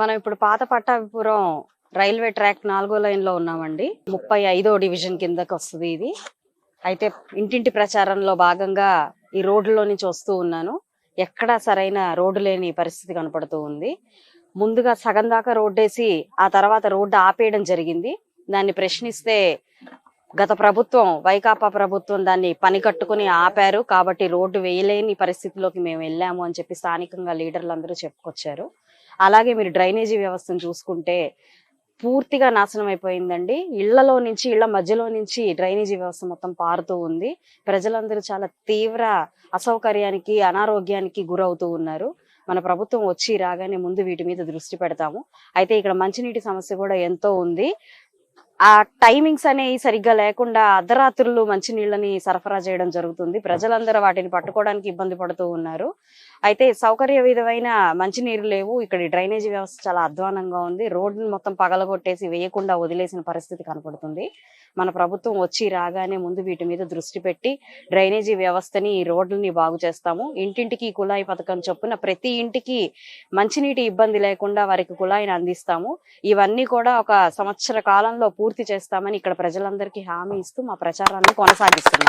మనం ఇప్పుడు పాత పట్టాభిపురం రైల్వే ట్రాక్ నాలుగో లైన్లో ఉన్నామండి. ముప్పై ఐదో డివిజన్ కిందకి వస్తుంది ఇది. అయితే ఇంటింటి ప్రచారంలో భాగంగా ఈ రోడ్డులో నుంచి వస్తూ ఉన్నాను. ఎక్కడా సరైన రోడ్డు లేని పరిస్థితి కనపడుతూ ఉంది. ముందుగా సగం దాకా రోడ్డేసి ఆ తర్వాత రోడ్డు ఆపేయడం జరిగింది. దాన్ని ప్రశ్నిస్తే గత ప్రభుత్వం వైకాపా ప్రభుత్వం దాన్ని పని కట్టుకుని ఆపారు. కాబట్టి రోడ్డు వేయలేని పరిస్థితిలోకి మేము వెళ్ళాము అని చెప్పి స్థానికంగా లీడర్లు అందరూ చెప్పుకొచ్చారు. అలాగే మీరు డ్రైనేజీ వ్యవస్థను చూసుకుంటే పూర్తిగా నాశనం అయిపోయిందండి. ఇళ్ళలో నుంచి ఇళ్ళ మధ్యలో నుంచి డ్రైనేజీ వ్యవస్థ మొత్తం పారుతూ ఉంది. ప్రజలందరూ చాలా తీవ్ర అసౌకర్యానికి అనారోగ్యానికి గురవుతూ ఉన్నారు. మన ప్రభుత్వం వచ్చి రాగానే ముందు వీటి మీద దృష్టి పెడతాము. అయితే ఇక్కడ మంచినీటి సమస్య కూడా ఎంతో ఉంది. ఆ టైమింగ్స్ అనేవి సరిగ్గా లేకుండా అర్ధరాత్రులు మంచినీళ్ళని సరఫరా చేయడం జరుగుతుంది. ప్రజలందరూ వాటిని పట్టుకోవడానికి ఇబ్బంది పడుతూ ఉన్నారు. అయితే సౌకర్య విధమైన మంచినీరు లేవు. ఇక్కడ డ్రైనేజీ వ్యవస్థ చాలా అధ్వానంగా ఉంది. రోడ్డుని మొత్తం పగలగొట్టేసి వేయకుండా వదిలేసిన పరిస్థితి కనపడుతుంది. మన ప్రభుత్వం వచ్చి రాగానే ముందు వీటి మీద దృష్టి పెట్టి డ్రైనేజీ వ్యవస్థని ఈ రోడ్లని బాగు చేస్తాము. ఇంటింటికి కుళాయి పథకం చొప్పున ప్రతి ఇంటికి మంచినీటి ఇబ్బంది లేకుండా వారికి కుళాయిని అందిస్తాము. ఇవన్నీ కూడా ఒక సంవత్సర కాలంలో పూర్తి చేస్తామని ఇక్కడ ప్రజలందరికీ హామీ ఇస్తూ మా ప్రచారాన్ని కొనసాగిస్తున్నాం.